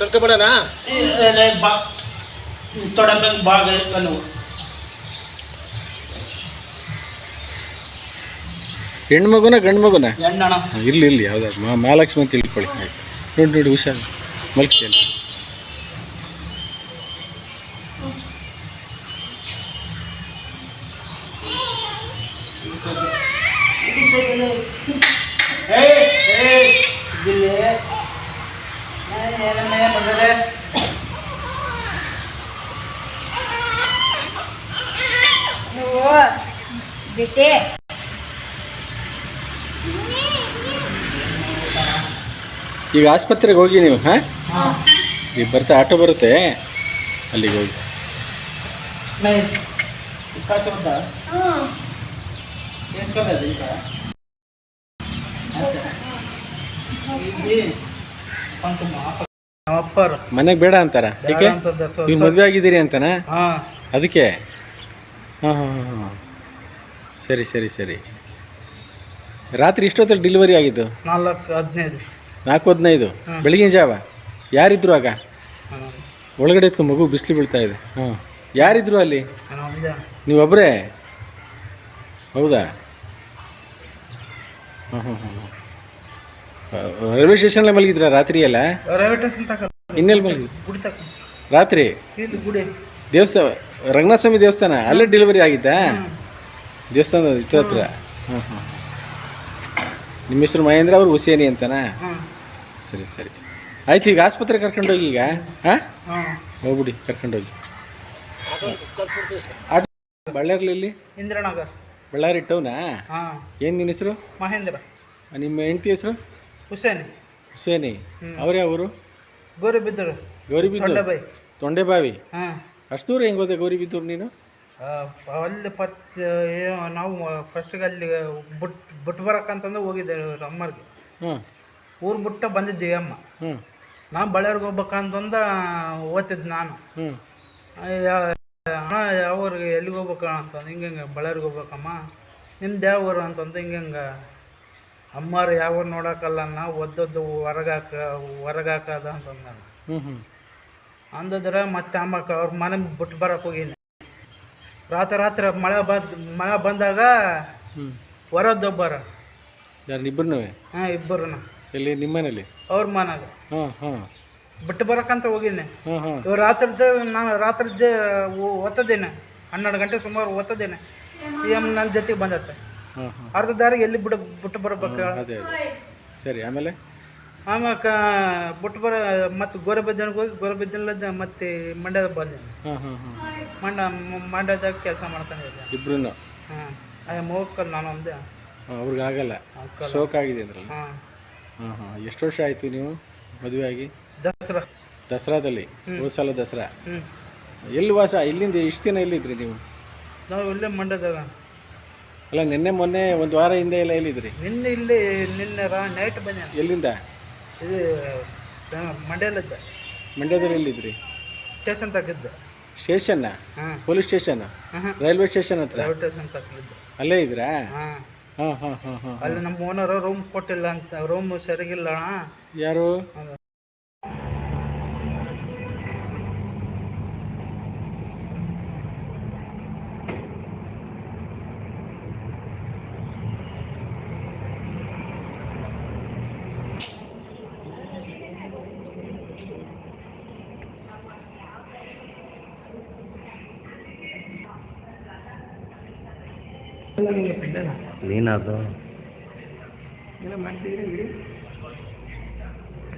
ಕರ್ಕೊಬೇಡಣ ಹೆಣ್ಮಗುನ ಗಂಡ್ ಭಾಗ ಇಸ್ಕೊಂಡು ಹೆಣ್ಣು ಮಗುನ ಗಂಡು ಮಗುನ ಇಲ್ಲಿ ಇಲ್ಲಿ ಯಾವ್ದಾದ್ರು. ಮಾ ಮಹಾಲಕ್ಷ್ಮಿ ಅಂತ ತಿಳ್ಕೊಳ್ಳಿ ನೋಡಿ ನೋಡಿ ಹುಷಾರು. ಏ ಏ ಏಯ್ ನೀವು ಬಿಟ್ಟೆ. ಈಗ ಆಸ್ಪತ್ರೆಗೆ ಹೋಗಿ ನೀವು ಹಾಂ? ಈಗ ಬರ್ತಾ ಆಟೋ ಬರುತ್ತೆ ಅಲ್ಲಿಗೆ ಹೋಗಿ. ನೈ ಅಪ್ಪರು. ಮನೆಗೆ ಬೇಡ ಅಂತಾರ? ಏಕೆ ನೀವು ಮದುವೆ ಆಗಿದ್ದೀರಿ ಅಂತನಾ? ಹಾ. ಅದಕ್ಕೆ? ಹಾಂ ಹಾಂ ಹಾಂ ಹಾಂ. ಸರಿ ಸರಿ ಸರಿ. ರಾತ್ರಿ ಇಷ್ಟೊತ್ತಲ್ಲಿ ಡೆಲಿವರಿ ಆಗಿದ್ದು? ನಾಲ್ಕು ಹದಿನೈದು. ನಾಲ್ಕು ಹದಿನೈದು? ಬೆಳಗಿನ ಜಾವ? ಯಾರಿದ್ರು ಆಗ? ಒಳಗಡೆ ಎತ್ಕೊಂಡು ಮಗು ಬಿಸಿಲು ಬೀಳ್ತಾ ಇದೆ. ಹಾಂ. ಯಾರಿದ್ರು ಅಲ್ಲಿ? ನೀವೊಬ್ಬರೇ ಹೌದಾ? ಹಾಂ ಹಾಂ ಹಾಂ. ರೈಲ್ವೆ ಸ್ಟೇಷನ್ಲೇ ಮಲಗಿದ್ರ ರಾತ್ರಿ ಎಲ್ಲ? ರೈಲ್ವೆ ಸ್ಟೇಷನ್ ತಕ ಇನ್ನೆಲ್ಲಿ ಮಲಗಿ? ಗುಡಿ ತಕ ರಾತ್ರಿ? ಇಲ್ಲಿ ಗುಡಿ. ದೇವಸ್ಥಾನ ರಂಗನಾಥ ಸ್ವಾಮಿ ದೇವಸ್ಥಾನ ಅಲ್ಲೇ ಡೆಲಿವರಿ ಆಗಿದ್ದಾ? ದೇವಸ್ಥಾನ ಇದ್ರ ಹತ್ರ? ಹಾಂ ಹಾಂ ನಿಮ್ಮ ಹೆಸರು ಮಹೇಂದ್ರ ಅವರು ಹುಸೇನಿ ಅಂತನಾ? ಸರಿ ಸರಿ. ಆಯ್ತು ಈಗ ಆಸ್ಪತ್ರೆ ಕರ್ಕೊಂಡೋಗಿ ಈಗ ಹಾಂ? ಹೋಗ್ಬಿಡಿ ಕರ್ಕೊಂಡೋಗಿ ಆಟ ಬಳ್ಳಾರಿಲಿ ಇಂದ್ರನಗರ್. ಬಳ್ಳಾರಿ ಟೌನಾ? ಹಾಂ. ಏನು ನಿನ್ನ ಹೆಸರು? ಮಹೇಂದ್ರ. ನಿಮ್ಮ ಹೆಂಡತಿ ಹೆಸರು? ಹುಸೇನಿ. ಹುಸೇನಿ. ಅವರೇ ಯಾವರು ಗೌರಿಬಿದ್ದೂರು. ಗೌರಿಬಿದ್ದೂರು? ತೊಂಡೆ ತೊಂಡೆಬಾವಿ? ಹಾಂ. ಅಷ್ಟು ದೂರ ಹೆಂಗೆ ಹೋದೆ ಗೌರಿಬಿದ್ದೂರು ನೀನು? ಅಲ್ಲಿ ಫಸ್ಟ್ ನಾವು ಫಸ್ಟಿಗೆ ಅಲ್ಲಿ ಬುಟ್ ಬಿಟ್ಟು ಬರಕ್ಕಂತಂದು ಹೋಗಿದ್ದೆ ಅಮ್ಮರಿಗೆ. ಹ್ಞೂ ಊರು ಬಿಟ್ಟು ಬಂದಿದ್ದೀವಿ ಅಮ್ಮ. ಹ್ಞೂ ನಾನು ಬಳ್ಳಾರಿಗೆ ಹೋಗ್ಬೇಕಂತಂದ ಓದ್ತಿದ್ದೆ ನಾನು. ಹ್ಞೂ ಅಣ್ಣ ಯಾವ ಊರಿಗೆ ಎಲ್ಲಿಗೆ ಹೋಗ್ಬೇಕು ಅಂತಂದು ಹಿಂಗೆ ಹಿಂಗೆ ಬಳ್ಳಾರಿಗೆ ಹೋಗ್ಬೇಕಮ್ಮ. ನಿಮ್ದು ಯಾವ ಊರು ಅಂತಂದು ಹಿಂಗೆ ಹಿಂಗೆ ಅಮ್ಮಾರು ಯಾವ ನೋಡಕಲ್ಲ ನೋಡೋಕ್ಕಲ್ಲ ಒದ್ದದ್ದು ಹೊರಗಾಕ ಹೊರಗಾಕದ ಅಂತಂದ ಅಂದಿದ್ರೆ ಮತ್ತೆ ಅಮ್ಮಕ್ಕ ಅವ್ರ ಮನೆ ಬಿಟ್ಟು ಬರಕ್ಕೆ ಹೋಗಿನಿ. ರಾತ್ರಿ ರಾತ್ರಿ ಮಳೆ ಬಂದು ಮಳೆ ಬಂದಾಗ ಹೊರದೊಬ್ಬರ ಯಾರು ಇಬ್ಬರನ್ನೂ ಹಾಂ ಇಬ್ಬರು ಎಲ್ಲಿ ನಿಮ್ಮನೇಲಿ ಅವ್ರ ಮನೆಗೆ. ಬಿಟ್ಟು ಬರಕ್ಕಂತ ಹೋಗಿನಿ. ಇವ್ ರಾತ್ರಿ ನಾನು ರಾತ್ರಿ ಓದ್ತದೇನೆ ಹನ್ನೆರಡು ಗಂಟೆ ಸುಮಾರು ಓದ್ತದೇನೆ ಈ ಅಮ್ಮ ನನ್ನ ಜೊತೆಗೆ ಬಂದತ್ತೆ ಅರ್ಧ ದಾರಿ ಎಲ್ಲಿ ಬಿಡ ಬಿಟ್ಟು ಬರ್ಬೇಕು ಹೇಳು? ಅದೇ ಅದೇ. ಸರಿ ಆಮೇಲೆ? ಆಮೇಲೆ ಬಿಟ್ಟು ಬರ ಮತ್ತೆ ಗೋರಬಜನಿಗೆ ಹೋಗಿ ಗೋರೆಬೆದ್ದನಿಂದ ಮತ್ತೆ ಮಂಡ್ಯದ ಬಂದೆ. ಹಾಂ ಹಾಂ ಹಾಂ ಮಂಡ್ಯ ಮ- ಮಂಡ್ಯದಾಗ ಕೆಲಸ ಮಾಡ್ಕೊಂಡಿದ್ದೆ ಇಬ್ರು ಹಾಂ ನಾನು ಒಂದೇ. ಅವ್ರಿಗೆ ಆಗಲ್ಲ. ಶೋಕ್ ಆಗಿದೆ ಅಂದ್ರಲ್ಲ ಹಾಂ. ಹಾಂ ಹಾಂ. ಎಷ್ಟು ವರ್ಷ ಆಯಿತು ನೀವು ಮದುವೆ ಆಗಿ ದಸರಾ. ದಸರಾದಲ್ಲಿ? ಹೋದ ಸಲ ದಸರಾ? ಹ್ಞೂ ಎಲ್ಲಿ ವಾಸ ಇಲ್ಲಿಂದ ಇಷ್ಟು ದಿನ ಎಲ್ಲಿದ್ರಿ ನೀವು? ನಾವು ಇಲ್ಲೇ ಮಂಡ್ಯದಾಗ. ಅಲ್ಲ ನಿನ್ನೆ ಮೊನ್ನೆ ಒಂದು ವಾರ ಹಿಂದೆ ಎಲ್ಲ ಎಲ್ಲಿದ್ರಿ? ನಿನ್ನೆ ಇಲ್ಲಿ ನಿನ್ನೆ ರಾ ನೈಟ್ ಬಂದೆ ಎಲ್ಲಿಂದ? ಇದು ಮಂಡ್ಯದಲ್ಲಿದ್ದೆ ಮಂಡ್ಯದಲ್ಲಿ ಎಲ್ಲಿದ್ರಿ? ಸ್ಟೇಷನ್ ತಗಿದ್ದೆ ಸ್ಟೇಷನ್ನ? ಹಾಂ. Police station? ಹಾಂ ರೈಲ್ವೆ ಸ್ಟೇಷನ್ ಹತ್ರ? ರೈಲ್ವೆ ಸ್ಟೇಷನ್ ತಗಿದ್ದೆ ಅಲ್ಲೇ ಇದ್ರಾ? ಹಾಂ. ಹಾಂ ಹಾಂ ಹಾಂ ಹಾಂ ಅಲ್ಲಿ ನಮ್ಮ ಓನರ್ ರೂಮ್ ಕೊಟ್ಟಿಲ್ಲ ಅಂತ. ರೂಮ್ ಸರಿಗಿಲ್ಲ. ಯಾರು? ನೀನದು ಏನೋ ಮಾಡ್ತಿದ್ರಿ